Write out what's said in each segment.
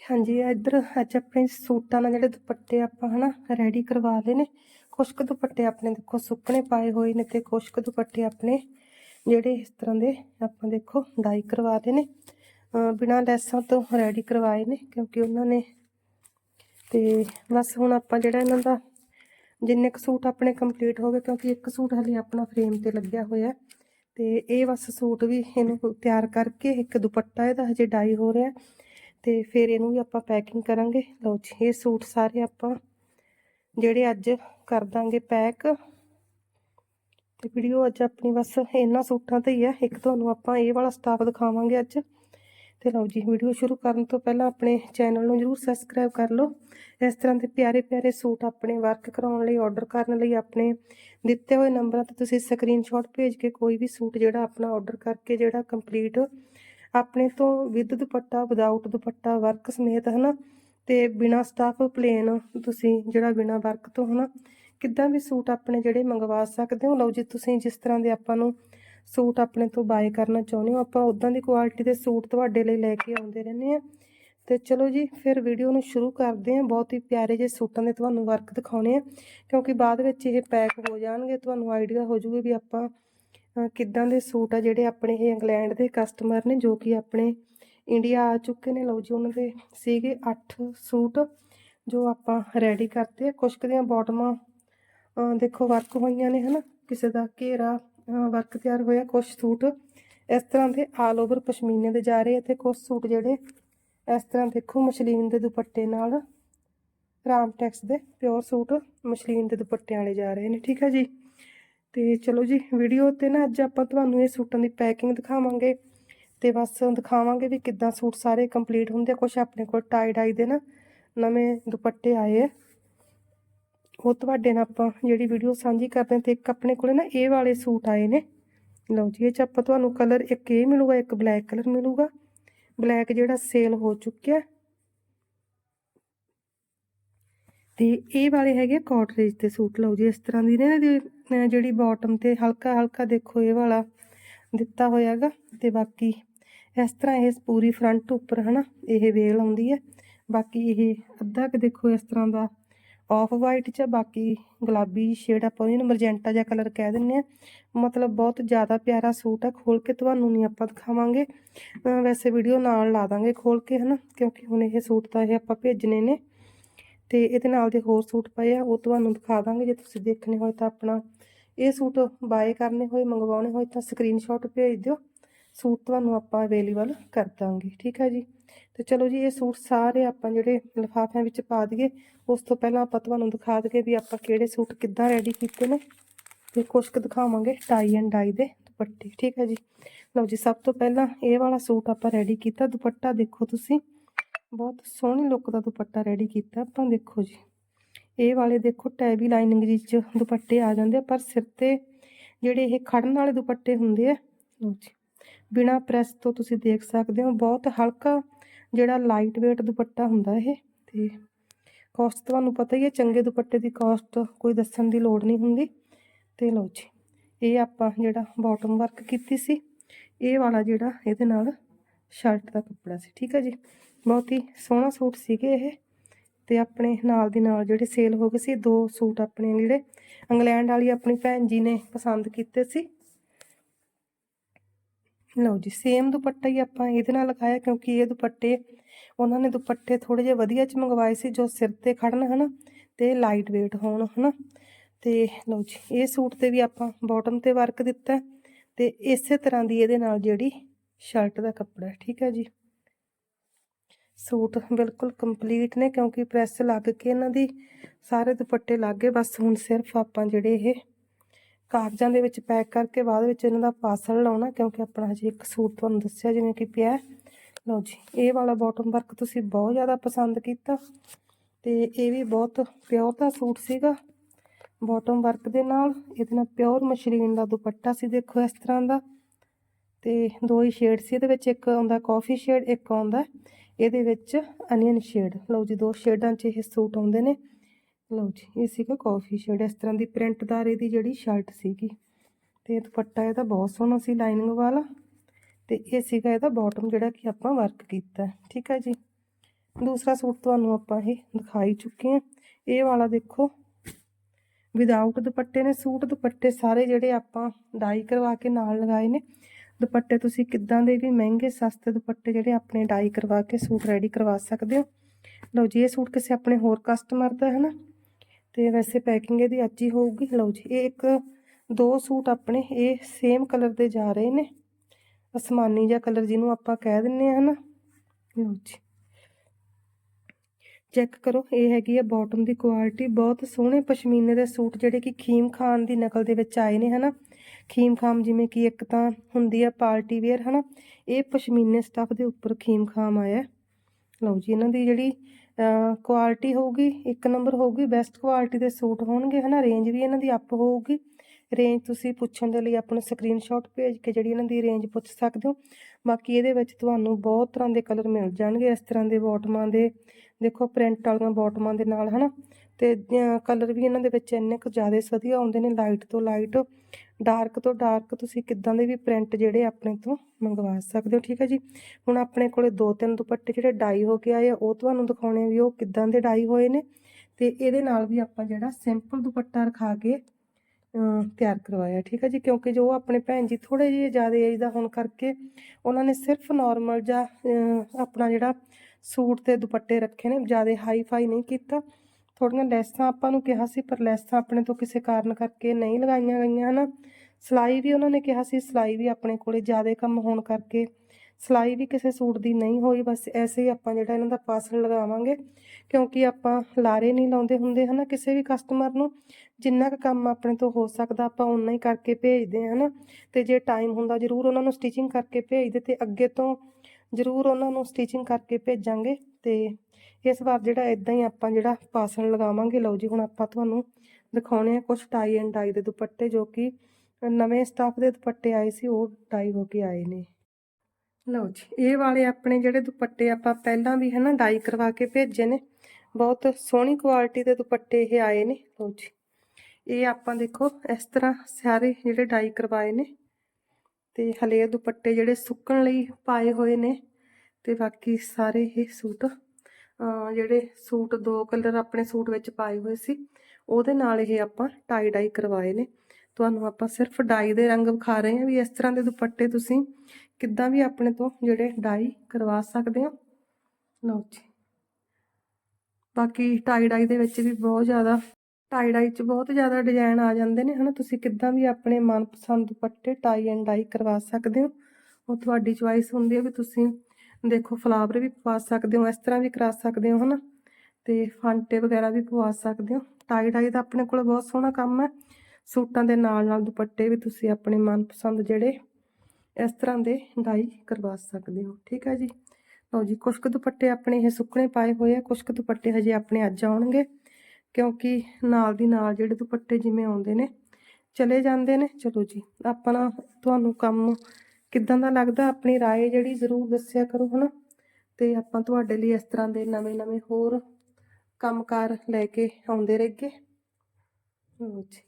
ਹਾਂਜੀ ਇੱਧਰ ਅੱਜ ਆਪਣੇ ਸੂਟਾਂ ਨਾਲ ਜਿਹੜੇ ਦੁਪੱਟੇ ਆਪਾਂ ਹਨਾ ਰੈਡੀ ਕਰਵਾ ਲਏ ਨੇ ਕੁਛ ਕੁ ਦੁਪੱਟੇ ਆਪਣੇ ਦੇਖੋ, ਸੁੱਕਣੇ ਪਾਏ ਹੋਏ ਨੇ ਤੇ ਕੁਛ ਕੁ ਦੁਪੱਟੇ ਆਪਣੇ ਜਿਹੜੇ ਇਸ ਤਰ੍ਹਾਂ ਦੇ ਆਪਾਂ ਦੇਖੋ ਡਾਈ ਕਰਵਾ ਲਏ ਨੇ। ਅਹ ਬਿਨਾਂ ਲੈਸਾਂ ਤੋਂ ਰੈਡੀ ਕਰਵਾਏ ਨੇ ਕਿਉਂਕਿ ਉਹਨਾਂ ਨੇ ਤੇ ਬਸ ਹੁਣ ਆਪਾਂ ਜਿਹੜਾ ਇਹਨਾਂ ਦਾ ਜਿੰਨੇ ਕੁ ਸੂਟ ਆਪਣੇ ਕੰਪਲੀਟ ਹੋ ਗਏ, ਕਿਉਂਕਿ ਇੱਕ ਸੂਟ ਹਲੇ ਆਪਣਾ ਫਰੇਮ ਤੇ ਲੱਗਿਆ ਹੋਇਆ। ਤੇ ਇਹ ਬਸ ਸੂਟ ਵੀ ਇਹਨੂੰ ਤਿਆਰ ਕਰਕੇ ਇੱਕ ਦੁਪੱਟਾ ਇਹਦਾ ਹਜੇ ਡਾਈ ਹੋ ਰਿਹਾ। ਤੇ ਫਿਰ ਇਹਨੂੰ ਵੀ ਆਪਾਂ ਪੈਕਿੰਗ ਕਰਾਂਗੇ। ਲਓ ਜੀ, ਇਹ ਸੂਟ ਸਾਰੇ ਆਪਾਂ ਜਿਹੜੇ ਅੱਜ ਕਰ ਦਾਂਗੇ ਪੈਕ ਤੇ ਵੀਡੀਓ ਅੱਜ ਆਪਣੀ ਬਸ ਇਹਨਾਂ ਸੂਟਾਂ ਤੇ ਹੀ ਆ। ਇੱਕ ਤੁਹਾਨੂੰ ਆਪਾਂ ਇਹ ਵਾਲਾ ਸਟਾਫ ਦਿਖਾਵਾਂਗੇ ਅੱਜ। ਤੇ ਲਓ ਜੀ, ਵੀਡੀਓ ਸ਼ੁਰੂ ਕਰਨ ਤੋਂ ਪਹਿਲਾਂ ਆਪਣੇ ਚੈਨਲ ਨੂੰ ਜਰੂਰ ਸਬਸਕ੍ਰਾਈਬ ਕਰ ਲਓ। ਇਸ ਤਰ੍ਹਾਂ ਦੇ ਪਿਆਰੇ ਪਿਆਰੇ ਸੂਟ ਆਪਣੇ ਵਰਕ ਕਰਾਉਣ ਲਈ ਆਰਡਰ ਕਰਨ ਲਈ, ਆਪਣੇ ਦਿੱਤੇ ਹੋਏ ਨੰਬਰਾਂ ਤੇ ਤੁਸੀਂ ਸਕਰੀਨਸ਼ਾਟ ਭੇਜ ਕੇ ਕੋਈ ਵੀ ਸੂਟ ਜਿਹੜਾ ਆਪਣਾ ਆਰਡਰ ਕਰਕੇ ਜਿਹੜਾ ਕੰਪਲੀਟ ਆਪਣੇ ਤੋਂ with dupatta without dupatta work ਸਮੇਤ, ਹਨਾ? ਤੇ ਬਿਨਾ ਸਟਾਫ ਪਲੇਨ ਤੁਸੀਂ ਜਿਹੜਾ ਬਿਨਾ ਵਰਕ ਤੋਂ, ਹਨਾ? ਕਿੱਦਾਂ ਵੀ ਸੂਟ ਆਪਣੇ ਜਿਹੜੇ ਮੰਗਵਾ ਸਕਦੇ ਹੋ? ਲਓ ਜੀ, ਤੁਸੀਂ ਜਿਸ ਤਰ੍ਹਾਂ ਦੇ ਆਪਾਂ ਨੂੰ ਸੂਟ ਆਪਣੇ ਤੋਂ ਬਾਏ ਕਰਨਾ ਚਾਹੁੰਦੇ ਹੋ, ਆਪਾਂ ਉਦਾਂ ਦੀ ਕੁਆਲਿਟੀ ਦੇ ਸੂਟ ਤੁਹਾਡੇ ਲਈ ਲੈ ਕੇ ਆਉਂਦੇ ਰਹਿੰਦੇ ਆ ਤੇ ਚਲੋ ਜੀ, ਫਿਰ ਵੀਡੀਓ ਨੂੰ ਸ਼ੁਰੂ ਕਰਦੇ ਹਾਂ। ਬਹੁਤ ਹੀ ਪਿਆਰੇ ਜਿਹੇ ਸੂਟਾਂ ਦੇ ਤੁਹਾਨੂੰ ਵਰਕ ਦਿਖਾਉਣੇ ਆ, ਕਿਉਂਕਿ ਬਾਅਦ ਵਿੱਚ ਇਹ ਪੈਕ ਹੋ ਜਾਣਗੇ, ਤੁਹਾਨੂੰ ਆਈਡੀਆ ਹੋ ਜਾਊਗਾ ਵੀ ਆਪਾਂ ਕਿੱਦਾਂ ਦੇ ਸੂਟ ਆ ਜਿਹੜੇ ਆਪਣੇ ਇਹ ਇੰਗਲੈਂਡ ਦੇ ਕਸਟਮਰ ਨੇ ਜੋ ਕਿ ਆਪਣੇ ਇੰਡੀਆ ਆ ਚੁੱਕੇ ਨੇ? ਲਓ ਜੀ, ਉਹਨਾਂ ਦੇ ਸੀਗੇ 8 ਸੂਟ ਜੋ ਆਪਾਂ ਰੈਡੀ ਕਰਤੇ ਆ। ਕੁਛ ਕੁ ਦੀਆਂ ਬਾਟਮਾਂ ਦੇਖੋ ਵਰਕ ਹੋਈਆਂ ਨੇ, ਹਨਾ? ਕਿਸੇ ਦਾ ਘੇਰਾ ਵਰਕ ਤਿਆਰ ਹੋਇਆ ਕੁਝ ਸੂਟ ਇਸ ਤਰ੍ਹਾਂ ਦੇ ਆਲ ਓਵਰ ਪਸ਼ਮੀਨੇ ਦੇ ਜਾ ਰਹੇ ਆ। ਤੇ ਕੁਝ ਸੂਟ ਜਿਹੜੇ ਇਸ ਤਰ੍ਹਾਂ ਦੇਖੋ, ਮਸ਼ਲੀਨ ਦੇ ਦੁਪੱਟੇ ਨਾਲ ਰਾਮਟੈਕਸ ਦੇ ਪਿਓਰ ਸੂਟ ਮਸ਼ਲੀਨ ਦੇ ਦੁਪੱਟਿਆਂ ਵਾਲੇ ਜਾ ਰਹੇ ਨੇ। ਠੀਕ ਹੈ ਜੀ? ਤੇ ਚਲੋ ਜੀ ਵੀਡੀਓ ਤੇ ਨਾ ਅੱਜ ਆਪਾਂ ਤੁਹਾਨੂੰ ਇਹ ਸੂਟਾਂ ਦੀ ਪੈਕਿੰਗ ਦਿਖਾਵਾਂਗੇ ਤੇ ਬਸ ਦਿਖਾਵਾਂਗੇ ਵੀ ਕਿੱਦਾਂ ਸੂਟ ਸਾਰੇ ਕੰਪਲੀਟ ਹੁੰਦੇ ਆ ਕੁਝ ਆਪਣੇ ਕੋਲ ਟਾਈ ਡਾਈ ਦੇ ਨਾ ਨਵੇਂ ਦੁਪੱਟੇ ਆਏ ਆ। ਉਹ ਤੁਹਾਡੇ ਨਾਲ ਆਪਾਂ ਜਿਹੜੀ ਵੀਡੀਓ ਸਾਂਝੀ ਕਰਦੇ ਹਾਂ ਤੇ ਇੱਕ ਆਪਣੇ ਕੋਲੇ ਨਾ ਇਹ ਵਾਲੇ ਸੂਟ ਆਏ ਨੇ। ਲਓ ਜੀ, ਇਹ ਚ ਆਪਾਂ ਤੁਹਾਨੂੰ ਕਲਰ ਇੱਕ ਇਹ ਮਿਲੂਗਾ, ਇੱਕ ਬਲੈਕ ਕਲਰ ਮਿਲੂਗਾ। ਬਲੈਕ ਜਿਹੜਾ ਸੇਲ ਹੋ ਚੁੱਕਿਆ ਤੇ ਇਹ ਵਾਲੇ ਹੈਗੇ ਕਾਟਰੇਜ ਦੇ ਸੂਟ, ਲਓ ਜੀ, ਇਸ ਤਰ੍ਹਾਂ ਦੀ ਨੇ ਜਿਹੜੀ ਬਾਟਮ ਤੇ ਹਲਕਾ ਹਲਕਾ ਦੇਖੋ ਇਹ ਵਾਲਾ ਦਿੱਤਾ ਹੋਇਆਗਾ ਤੇ ਬਾਕੀ ਇਸ ਤਰ੍ਹਾਂ ਇਹ ਪੂਰੀ ਫਰੰਟ ਉੱਪਰ ਹਨਾ ਇਹ ਵੇਲ ਆਉਂਦੀ ਹੈ। ਬਾਕੀ ਇਹ ਅੱਧਾ ਕਿ ਦੇਖੋ ਇਸ ਤਰ੍ਹਾਂ ਦਾ ਆਫ ਵਾਈਟ ਚ ਬਾਕੀ ਗੁਲਾਬੀ ਸ਼ੇਡ ਆਪਾਂ ਇਹਨੂੰ ਮਰਜੈਂਟਾ ਜਿਹਾ ਕਲਰ ਕਹਿ ਦਿੰਨੇ ਆ ਮਤਲਬ ਬਹੁਤ ਜ਼ਿਆਦਾ ਪਿਆਰਾ ਸੂਟ ਆ ਖੋਲ ਕੇ ਤੁਹਾਨੂੰ ਨਹੀਂ ਆਪਾਂ ਦਿਖਾਵਾਂਗੇ। ਵੈਸੇ ਵੀਡੀਓ ਨਾਲ ਲਾ ਦਾਂਗੇ ਖੋਲ ਕੇ ਹਨਾ, ਕਿਉਂਕਿ ਹੁਣ ਇਹ ਸੂਟ ਤਾਂ ਇਹ ਆਪਾਂ ਭੇਜਣੇ ਨੇ। ਤੇ ਇਹਦੇ ਨਾਲ ਦੇ ਹੋਰ ਸੂਟ ਪਏ ਆ, ਉਹ ਤੁਹਾਨੂੰ ਦਿਖਾ ਦਾਂਗੇ। ਜੇ ਤੁਸੀਂ ਦੇਖਣੇ ਹੋਏ ਤਾਂ ਆਪਣਾ ਇਹ ਸੂਟ ਬਾਏ ਕਰਨੇ ਹੋਏ, ਮੰਗਵਾਉਣੇ ਹੋਏ ਤਾਂ ਸਕਰੀਨਸ਼ਾਟ ਭੇਜ ਦਿਓ। ਸੂਟ ਤੁਹਾਨੂੰ ਆਪਾਂ ਅਵੇਲੇਬਲ ਕਰ ਦਾਂਗੇ, ਠੀਕ ਹੈ ਜੀ? ਤੇ ਚਲੋ ਜੀ, ਇਹ ਸੂਟ ਸਾਰੇ ਆਪਾਂ ਜਿਹੜੇ ਲਿਫਾਫਿਆਂ ਵਿੱਚ ਪਾ ਦਈਏ, ਉਸ ਤੋਂ ਪਹਿਲਾਂ ਆਪਾਂ ਤੁਹਾਨੂੰ ਦਿਖਾ ਦਈਏ ਵੀ ਆਪਾਂ ਕਿਹੜੇ ਸੂਟ ਕਿੱਦਾਂ ਰੈਡੀ ਕੀਤੇ ਨੇ ਤੇ ਕੁਛ ਕੁ ਦਿਖਾਵਾਂਗੇ ਟਾਈ ਐਂਡ ਡਾਈ ਦੇ ਦੁਪੱਟੇ, ਠੀਕ ਹੈ ਜੀ? ਲਓ ਜੀ, ਸਭ ਤੋਂ ਪਹਿਲਾਂ ਇਹ ਵਾਲਾ ਸੂਟ ਆਪਾਂ ਰੈਡੀ ਕੀਤਾ। ਦੁਪੱਟਾ ਦੇਖੋ ਤੁਸੀਂ। ਬਹੁਤ ਸੋਹਣੀ ਲੁੱਕ ਦਾ ਦੁਪੱਟਾ ਰੈਡੀ ਕੀਤਾ, ਆਪਾਂ ਦੇਖੋ ਜੀ। ਇਹ ਵਾਲੇ ਦੇਖੋ ਟੈਬੀ ਲਾਈਨਿੰਗ ਵਿੱਚ ਦੁਪੱਟੇ ਆ ਜਾਂਦੇ ਪਰ ਸਿਰ ਤੇ ਜਿਹੜੇ ਇਹ ਖੜਨ ਵਾਲੇ ਦੁਪੱਟੇ ਹੁੰਦੇ ਆ, ਲਓ ਜੀ। ਬਿਨਾ ਪ੍ਰੈਸ ਤੋਂ ਤੁਸੀਂ ਦੇਖ ਸਕਦੇ ਹੋ, ਬਹੁਤ ਹਲਕਾ ਜਿਹੜਾ ਲਾਈਟ weight ਦੁਪੱਟਾ ਹੁੰਦਾ ਇਹ, ਤੇ ਕਾਸਟ ਤੁਹਾਨੂੰ ਪਤਾ ਹੀ ਹੈ, ਚੰਗੇ ਦੁਪੱਟੇ ਦੀ ਕਾਸਟ ਕੋਈ ਦੱਸਣ ਦੀ ਲੋੜ ਨਹੀਂ ਹੁੰਦੀ। ਤੇ ਲਓ ਜੀ, ਇਹ ਆਪਾਂ ਜਿਹੜਾ ਬਾਟਮ ਵਰਕ ਕੀਤੀ ਸੀ, ਇਹ ਵਾਲਾ ਜਿਹੜਾ ਇਹਦੇ ਨਾਲ ਸ਼ਰਟ ਦਾ ਕੱਪੜਾ ਸੀ, ਠੀਕ ਹੈ ਜੀ? ਬਹੁਤ ਹੀ ਸੋਹਣਾ ਸੂਟ ਸੀਗੇ ਇਹ ਤੇ ਆਪਣੇ ਨਾਲ ਦੀ ਨਾਲ ਜਿਹੜੇ ਸੇਲ ਹੋ ਗਏ ਸੀ, ਦੋ ਸੂਟ ਆਪਣੇ ਜਿਹੜੇ ਇੰਗਲੈਂਡ ਵਾਲੀ ਆਪਣੀ ਭੈਣ ਜੀ ਨੇ ਪਸੰਦ ਕੀਤੇ ਸੀ। ਲਓ ਜੀ ਸੇਮ ਦੁਪੱਟਾ ਹੀ ਆਪਾਂ ਇਹਦੇ ਨਾਲ ਲਗਾਇਆ ਕਿਉਂਕਿ ਇਹ ਦੁਪੱਟੇ ਉਹਨਾਂ ਨੇ ਦੁਪੱਟੇ ਥੋੜੇ ਜਿਹਾ ਵਧੀਆ ਚ ਮੰਗਵਾਏ ਸੀ, ਜੋ ਸਿਰ ਤੇ ਖੜਨ ਹਨਾ? ਤੇ ਲਾਈਟ weight ਹੋਣ, ਹਨਾ? ਤੇ ਲਓ ਜੀ, ਇਹ ਸੂਟ ਤੇ ਵੀ ਆਪਾਂ ਬਾਟਮ ਤੇ ਵਰਕ ਦਿੱਤਾ ਹੈ ਤੇ ਇਸੇ ਤਰ੍ਹਾਂ ਦੀ ਇਹਦੇ ਨਾਲ ਜਿਹੜੀ ਸ਼ਰਟ ਦਾ ਕੱਪੜਾ, ਠੀਕ ਹੈ ਜੀ। ਸੂਟ ਬਿਲਕੁਲ ਕੰਪਲੀਟ ਨੇ, ਕਿਉਂਕਿ ਪ੍ਰੈਸ ਲੱਗ ਕੇ ਇਹਨਾਂ ਦੀ ਸਾਰੇ ਦੁਪੱਟੇ ਲੱਗ ਗਏ। ਬਸ ਹੁਣ ਸਿਰਫ ਆਪਾਂ ਜਿਹੜੇ ਇਹ ਕਾਗਜ਼ਾਂ ਦੇ ਵਿੱਚ ਪੈਕ ਕਰਕੇ ਬਾਅਦ ਵਿੱਚ ਇਹਨਾਂ ਦਾ ਪਾਸਲ ਲਾਉਣਾ, ਕਿਉਂਕਿ ਆਪਣਾ ਹਜੇ ਇੱਕ ਸੂਟ ਤੁਹਾਨੂੰ ਦੱਸਿਆ ਜਿਵੇਂ ਕਿ ਪਿਆ ਲਓ ਜੀ, ਇਹ ਵਾਲਾ ਬਾਟਮ ਵਰਕ ਤੁਸੀਂ ਬਹੁਤ ਜ਼ਿਆਦਾ ਪਸੰਦ ਕੀਤਾ ਤੇ ਇਹ ਵੀ ਬਹੁਤ ਪਿਓਰ ਦਾ ਸੂਟ ਸੀਗਾ। ਬਾਟਮ ਵਰਕ ਦੇ ਨਾਲ ਇਹਦੇ ਨਾਲ ਪਿਓਰ ਮਸ਼ਲੀਨ ਦਾ ਦੁਪੱਟਾ ਸੀ, ਦੇਖੋ ਇਸ ਤਰ੍ਹਾਂ ਦਾ। ਤੇ ਦੋ ਹੀ ਸ਼ੇਡ ਸੀ, ਇਹਦੇ ਵਿੱਚ ਇੱਕ ਆਉਂਦਾ ਕਾਫੀ ਸ਼ੇਡ ਇੱਕ ਆਉਂਦਾ ਇਹਦੇ ਵਿੱਚ ਅਨੀਅਨ ਸ਼ੇਡ ਲਓ ਜੀ, ਦੋ ਸ਼ੇਡਾਂ 'ਚ ਇਹ ਸੂਟ ਆਉਂਦੇ ਨੇ। ਲਓ ਜੀ, ਇਹ ਸੀਗਾ ਕਾਫੀ ਸ਼ੇਡ ਇਸ ਤਰ੍ਹਾਂ ਦੀ ਪ੍ਰਿੰਟਦਾਰ ਇਹਦੀ ਜਿਹੜੀ ਸ਼ਰਟ ਸੀਗੀ। ਤੇ ਦੁਪੱਟਾ ਇਹਦਾ ਬਹੁਤ ਸੋਹਣਾ ਸੀ ਲਾਈਨਿੰਗ ਵਾਲਾ। ਤੇ ਇਹ ਸੀਗਾ ਇਹਦਾ ਬਾਟਮ ਜਿਹੜਾ ਕਿ ਆਪਾਂ ਵਰਕ ਕੀਤਾ। ਠੀਕ ਹੈ ਜੀ? ਦੂਸਰਾ ਸੂਟ ਤੁਹਾਨੂੰ ਆਪਾਂ ਇਹ ਦਿਖਾਈ ਚੁੱਕੇ ਆ ਇਹ ਵਾਲਾ ਦੇਖੋ। ਵਿਦਆਊਟ ਦੁਪੱਟੇ ਨੇ ਸੂਟ ਦੁਪੱਟੇ ਸਾਰੇ ਜਿਹੜੇ ਆਪਾਂ ਡਾਈ ਕਰਵਾ ਕੇ ਨਾਲ ਲਗਾਏ ਨੇ। ਦੁਪੱਟੇ ਤੁਸੀਂ ਕਿੱਦਾਂ ਦੇ ਵੀ ਮਹਿੰਗੇ, ਸਸਤੇ ਦੁਪੱਟੇ ਜਿਹੜੇ ਆਪਣੇ ਡਾਈ ਕਰਵਾ ਕੇ ਸੂਟ ਰੈਡੀ ਕਰਵਾ ਸਕਦੇ ਹੋ। ਲਓ ਜੀ, ਇਹ ਸੂਟ ਕਿਸੇ ਆਪਣੇ ਹੋਰ ਕਸਟਮਰ ਦਾ ਹੈ ਨਾ। ਤੇ ਵੈਸੇ ਪੈਕਿੰਗ ਇਹਦੀ ਅੱਜ ਹੀ ਹੋਊਗੀ। ਲਓ ਜੀ, ਇਹ ਇੱਕ, ਦੋ ਸੂਟ ਆਪਣੇ ਇਹ ਸੇਮ ਕਲਰ ਦੇ ਜਾ ਰਹੇ ਨੇ। ਅਸਮਾਨੀ ਜਿਹਾ ਕਲਰ ਜਿਹਨੂੰ ਆਪਾਂ ਕਹਿ ਦਿੰਨੇ ਆ, ਹਨਾ। ਲਓ ਜੀ। ਚੈੱਕ ਕਰੋ, ਇਹ ਹੈਗੀ ਆ ਬਾਟਮ ਦੀ ਕੁਆਲਿਟੀ ਬਹੁਤ ਸੋਹਣੇ ਪਸ਼ਮੀਨੇ ਦੇ ਸੂਟ ਜਿਹੜੇ ਕਿ ਖੀਮ ਖਾਨ ਦੀ ਨਕਲ ਦੇ ਵਿੱਚ ਆਏ ਨੇ, ਹਨਾ। ਖੀਮ ਖਾਮ ਜਿਵੇਂ ਕਿ ਇੱਕ ਤਾਂ ਹੁੰਦੀ ਆ ਪਾਰਟੀ ਵੇਅਰ, ਹਨਾ? ਇਹ ਪਸ਼ਮੀਨੇ ਸਟੱਫ ਦੇ ਉੱਪਰ ਖੀਮ ਖਾਮ ਆਇਆ। ਲਓ ਜੀ, ਇਹਨਾਂ ਦੀ ਜਿਹੜੀ ਕੁਆਲਿਟੀ ਹੋਊਗੀ, ਇੱਕ ਨੰਬਰ ਹੋਊਗੀ ਬੈਸਟ ਕੁਆਲਿਟੀ ਦੇ ਸੂਟ ਹੋਣਗੇ, ਹਨਾ? ਰੇਂਜ ਵੀ ਇਹਨਾਂ ਦੀ ਅਪ ਹੋਊਗੀ। ਰੇਂਜ ਤੁਸੀਂ ਪੁੱਛਣ ਦੇ ਲਈ ਆਪਣਾ ਸਕਰੀਨਸ਼ਾਟ ਭੇਜ ਕੇ ਜਿਹੜੀ ਇਹਨਾਂ ਦੀ ਰੇਂਜ ਪੁੱਛ ਸਕਦੇ ਹੋ। ਬਾਕੀ ਇਹਦੇ ਵਿੱਚ ਤੁਹਾਨੂੰ ਬਹੁਤ ਤਰ੍ਹਾਂ ਦੇ ਕਲਰ ਮਿਲ ਜਾਣਗੇ, ਇਸ ਤਰ੍ਹਾਂ ਦੇ ਬੋਟਮਾਂ ਦੇ ਦੇਖੋ ਪ੍ਰਿੰਟ ਵਾਲੀਆਂ ਬਾਟਮਾਂ ਦੇ ਨਾਲ, ਹਨਾ? ਤੇ ਕਲਰ ਵੀ ਇਹਨਾਂ ਦੇ ਵਿੱਚ ਇੰਨੇ ਕੁ ਜ਼ਿਆਦਾ ਵਧੀਆ ਆਉਂਦੇ ਨੇ ਲਾਈਟ ਤੋਂ ਲਾਈਟ ਡਾਰਕ ਤੋਂ ਡਾਰਕ ਤੁਸੀਂ ਕਿੱਦਾਂ ਦੇ ਵੀ ਪ੍ਰਿੰਟ ਜਿਹੜੇ ਆਪਣੇ ਤੋਂ ਮੰਗਵਾ ਸਕਦੇ ਹੋ, ਠੀਕ ਹੈ ਜੀ? ਹੁਣ ਆਪਣੇ ਕੋਲੇ ਦੋ ਤਿੰਨ ਦੁਪੱਟੇ ਜਿਹੜੇ ਡਾਈ ਹੋ ਕੇ ਆਏ ਆ, ਉਹ ਤੁਹਾਨੂੰ ਦਿਖਾਉਣੇ ਵੀ ਉਹ ਕਿੱਦਾਂ ਦੇ ਡਾਈ ਹੋਏ ਨੇ। ਤੇ ਇਹਦੇ ਨਾਲ ਵੀ ਆਪਾਂ ਜਿਹੜਾ ਸਿੰਪਲ ਦੁਪੱਟਾ ਰਖਾ ਕੇ ਤਿਆਰ ਕਰਵਾਇਆ, ਠੀਕ ਹੈ ਜੀ? ਕਿਉਂਕਿ ਜੋ ਆਪਣੇ ਭੈਣ ਜੀ ਥੋੜੇ ਜਿਹੇ ਜ਼ਿਆਦਾ ਏਜ ਦਾ ਹੋਣ ਕਰਕੇ, ਉਹਨਾਂ ਨੇ ਸਿਰਫ ਨਾਰਮਲ ਜਾਂ ਆਪਣਾ ਜਿਹੜਾ ਸੂਟ ਤੇ ਦੁਪੱਟੇ ਰੱਖੇ ਨੇ, ਜ਼ਿਆਦਾ ਹਾਈ ਫਾਈ ਨਹੀਂ ਕੀਤਾ। ਥੋੜੀਆਂ ਲੈਸਾਂ ਆਪਾਂ ਨੂੰ ਕਿਹਾ ਸੀ, ਪਰ ਲੈਸਾਂ ਆਪਣੇ ਤੋਂ ਕਿਸੇ ਕਾਰਨ ਕਰਕੇ ਨਹੀਂ ਲਗਾਈਆਂ ਗਈਆਂ, ਹਨਾ। ਸਿਲਾਈ ਵੀ ਉਹਨਾਂ ਨੇ ਕਿਹਾ ਸੀ, ਸਿਲਾਈ ਵੀ ਆਪਣੇ ਕੋਲੇ ਜ਼ਿਆਦਾ ਕੰਮ ਹੋਣ ਕਰਕੇ। ਸਿਲਾਈ ਵੀ ਕਿਸੇ ਸੂਟ ਦੀ ਨਹੀਂ ਹੋਈ, ਬਸ ਐਸੇ ਹੀ ਆਪਾਂ ਜਿਹੜਾ ਇਹਨਾਂ ਦਾ ਪਾਸਲ ਲਗਾਵਾਂਗੇ। ਕਿਉਂਕਿ ਆਪਾਂ ਲਾਰੇ ਨਹੀਂ ਲਾਉਂਦੇ ਹੁੰਦੇ, ਹਨਾ, ਕਿਸੇ ਵੀ ਕਸਟਮਰ ਨੂੰ। ਜਿੰਨਾ ਕੁ ਕੰਮ ਆਪਣੇ ਤੋਂ ਹੋ ਸਕਦਾ, ਆਪਾਂ ਉਨਾ ਹੀ ਕਰਕੇ ਭੇਜਦੇ ਹਾਂ, ਹਨਾ। ਤੇ ਜੇ ਟਾਈਮ ਹੁੰਦਾ, ਜ਼ਰੂਰ ਉਹਨਾਂ ਨੂੰ ਸਟਿਚਿੰਗ ਕਰਕੇ ਭੇਜਦੇ ਤੇ ਅੱਗੇ ਤੋਂ ਜ਼ਰੂਰ ਉਹਨਾਂ ਨੂੰ ਸਟਿਚਿੰਗ ਕਰਕੇ ਭੇਜਾਂਗੇ ਤੇ ਇਸ ਵਾਰ ਜਿਹੜਾ ਇਦਾਂ ਹੀ ਆਪਾਂ ਜਿਹੜਾ ਪਾਸਣ ਲਗਾਵਾਂਗੇ, ਲਓ ਜੀ ਹੁਣ ਆਪਾਂ ਤੁਹਾਨੂੰ ਦਿਖਾਉਣੇ ਆ ਕੁਝ ਟਾਈ ਐਂਡ ਡਾਈ ਦੇ ਦੁਪੱਟੇ ਜੋ ਕਿ ਨਵੇਂ ਸਟਾਫ ਦੇ ਦੁਪੱਟੇ ਆਏ ਸੀ, ਉਹ ਡਾਈ ਹੋ ਕੇ ਆਏ ਨੇ। ਲਓ ਜੀ, ਇਹ ਵਾਲੇ ਆਪਣੇ ਜਿਹੜੇ ਦੁਪੱਟੇ ਆਪਾਂ ਪਹਿਲਾਂ ਵੀ ਹਨਾ ਡਾਈ ਕਰਵਾ ਕੇ ਭੇਜੇ ਨੇ, ਬਹੁਤ ਸੋਹਣੀ ਕੁਆਲਿਟੀ ਦੇ ਦੁਪੱਟੇ ਇਹ ਆਏ ਨੇ। ਲਓ ਜੀ, ਇਹ ਆਪਾਂ ਦੇਖੋ ਇਸ ਤਰ੍ਹਾਂ ਸਾਰੇ ਜਿਹੜੇ ਡਾਈ ਕਰਵਾਏ ਨੇ। ਤੇ ਹਲੇ ਦੁਪੱਟੇ ਜਿਹੜੇ ਸੁੱਕਣ ਲਈ ਪਾਏ ਹੋਏ ਨੇ ਤੇ ਬਾਕੀ ਸਾਰੇ ਇਹ ਸੂਟ ਜਿਹੜੇ ਸੂਟ ਦੋ ਕਲਰ ਆਪਣੇ ਸੂਟ ਵਿੱਚ ਪਾਏ ਹੋਏ ਸੀ, ਉਹਦੇ ਨਾਲ ਇਹ ਆਪਾਂ ਟਾਈ ਡਾਈ ਕਰਵਾਏ ਨੇ। ਤੁਹਾਨੂੰ ਆਪਾਂ ਸਿਰਫ ਡਾਈ ਦੇ ਰੰਗ ਵਿਖਾ ਰਹੇ ਹਾਂ ਵੀ ਇਸ ਤਰ੍ਹਾਂ ਦੇ ਦੁਪੱਟੇ ਤੁਸੀਂ ਕਿੱਦਾਂ ਵੀ ਆਪਣੇ ਤੋਂ ਜਿਹੜੇ ਡਾਈ ਕਰਵਾ ਸਕਦੇ ਹੋ। ਲਓ ਜੀ। ਬਾਕੀ ਟਾਈ ਡਾਈ ਦੇ ਵਿੱਚ ਵੀ ਬਹੁਤ ਜ਼ਿਆਦਾ ਟਾਈ ਡਾਈ 'ਚ ਬਹੁਤ ਜ਼ਿਆਦਾ ਡਿਜ਼ਾਈਨ ਆ ਜਾਂਦੇ ਨੇ, ਹਨਾ? ਤੁਸੀਂ ਕਿੱਦਾਂ ਵੀ ਆਪਣੇ ਮਨਪਸੰਦ ਦੁਪੱਟੇ ਟਾਈ ਐਂਡ ਡਾਈ ਕਰਵਾ ਸਕਦੇ ਹੋ। ਉਹ ਤੁਹਾਡੀ ਚੁਆਇਸ ਹੁੰਦੀ ਹੈ ਵੀ ਤੁਸੀਂ ਦੇਖੋ ਫਲਾਵਰ ਵੀ ਪਵਾ ਸਕਦੇ ਹੋ, ਇਸ ਤਰ੍ਹਾਂ ਵੀ ਕਰਾ ਸਕਦੇ ਹੋ, ਹਨਾ? ਤੇ ਫਾਂਟੇ ਵਗੈਰਾ ਵੀ ਪਵਾ ਸਕਦੇ ਹੋ। ਟਾਈ ਡਾਈ ਦਾ ਆਪਣੇ ਕੋਲ ਬਹੁਤ ਸੋਹਣਾ ਕੰਮ ਹੈ। ਸੂਟਾਂ ਦੇ ਨਾਲ ਨਾਲ ਦੁਪੱਟੇ ਵੀ ਤੁਸੀਂ ਆਪਣੇ ਮਨਪਸੰਦ ਜਿਹੜੇ, ਇਸ ਤਰ੍ਹਾਂ ਦੇ ਡਾਈ ਕਰਵਾ ਸਕਦੇ ਹੋ। ਠੀਕ ਹੈ ਜੀ? ਲਓ ਜੀ ਕੁਝ ਕੁ ਦੁਪੱਟੇ ਆਪਣੇ ਇਹ ਸੁੱਕਣੇ ਪਾਏ ਹੋਏ ਆ। ਕੁਝ ਕੁ ਦੁਪੱਟੇ ਹਜੇ ਆਪਣੇ ਅੱਜ ਆਉਣਗੇ। ਕਿਉਂਕਿ ਨਾਲ ਦੀ ਨਾਲ ਜਿਹੜੇ ਦੁਪੱਟੇ ਜਿਵੇਂ ਆਉਂਦੇ ਨੇ ਚਲੇ ਜਾਂਦੇ ਨੇ ਚਲੋ ਜੀ ਆਪਣਾ ਤੁਹਾਨੂੰ ਕੰਮ ਕਿੱਦਾਂ ਦਾ ਲੱਗਦਾ ਆਪਣੀ رائے ਜਿਹੜੀ ਜ਼ਰੂਰ ਦੱਸਿਆ ਕਰੋ ਹਨਾ ਤੇ ਆਪਾਂ ਤੁਹਾਡੇ ਲਈ ਇਸ ਤਰ੍ਹਾਂ ਦੇ ਨਵੇਂ-ਨਵੇਂ ਹੋਰ ਕੰਮਕਾਰ ਲੈ ਕੇ ਆਉਂਦੇ ਰਹਿਗੇ ਜੀ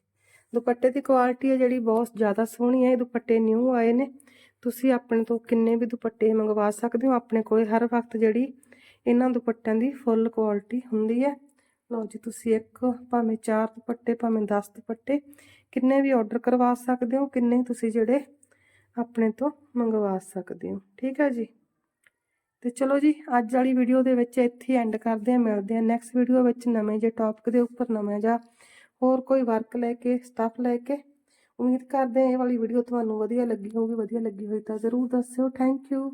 ਦੁਪੱਟੇ ਦੀ ਕੁਆਲਿਟੀ ਹੈ ਜਿਹੜੀ ਬਹੁਤ ਜ਼ਿਆਦਾ ਸੋਹਣੀ ਹੈ ਇਹ ਦੁਪੱਟੇ ਨਿਊ ਆਏ ਨੇ ਤੁਸੀਂ ਆਪਣੇ ਤੋਂ ਕਿੰਨੇ ਵੀ ਦੁਪੱਟੇ ਮੰਗਵਾ ਸਕਦੇ ਹੋ ਆਪਣੇ ਕੋਲ ਹਰ ਵਕਤ ਜਿਹੜੀ ਇਹਨਾਂ ਦੁਪੱਟਿਆਂ ਦੀ ਫੁੱਲ ਕੁਆਲਿਟੀ ਹੁੰਦੀ ਹੈ ਲਓ ਜੀ ਤੁਸੀਂ ਇੱਕ ਭਾਵੇਂ ਚਾਰ ਦੁਪੱਟੇ, ਭਾਵੇਂ 10 ਦੁਪੱਟੇ ਕਿੰਨੇ ਵੀ ਆਰਡਰ ਕਰਵਾ ਸਕਦੇ ਹੋ, ਕਿੰਨੇ ਤੁਸੀਂ ਜਿਹੜੇ ਆਪਣੇ ਤੋਂ ਮੰਗਵਾ ਸਕਦੇ ਹੋ। ਠੀਕ ਹੈ ਜੀ? ਤੇ ਚਲੋ ਜੀ, ਅੱਜ ਵਾਲੀ ਵੀਡੀਓ ਦੇ ਵਿੱਚ ਇੱਥੇ ਐਂਡ ਕਰਦੇ ਹਾਂ, ਮਿਲਦੇ ਹਾਂ ਨੈਕਸਟ ਵੀਡੀਓ ਵਿੱਚ ਨਵੇਂ ਜੇ ਟੌਪਿਕ ਦੇ ਉੱਪਰ, ਨਵਾਂ ਜਾਂ ਹੋਰ ਕੋਈ ਵਰਕ ਲੈ ਕੇ ਸਟੱਫ ਲੈ ਕੇ। ਉਮੀਦ ਕਰਦੇ ਹਾਂ ਇਹ ਵਾਲੀ ਵੀਡੀਓ ਤੁਹਾਨੂੰ ਵਧੀਆ ਲੱਗੀ ਹੋਊਗੀ, ਵਧੀਆ ਲੱਗੀ ਹੋਈ ਤਾਂ ਜ਼ਰੂਰ ਦੱਸਿਓ। Thank you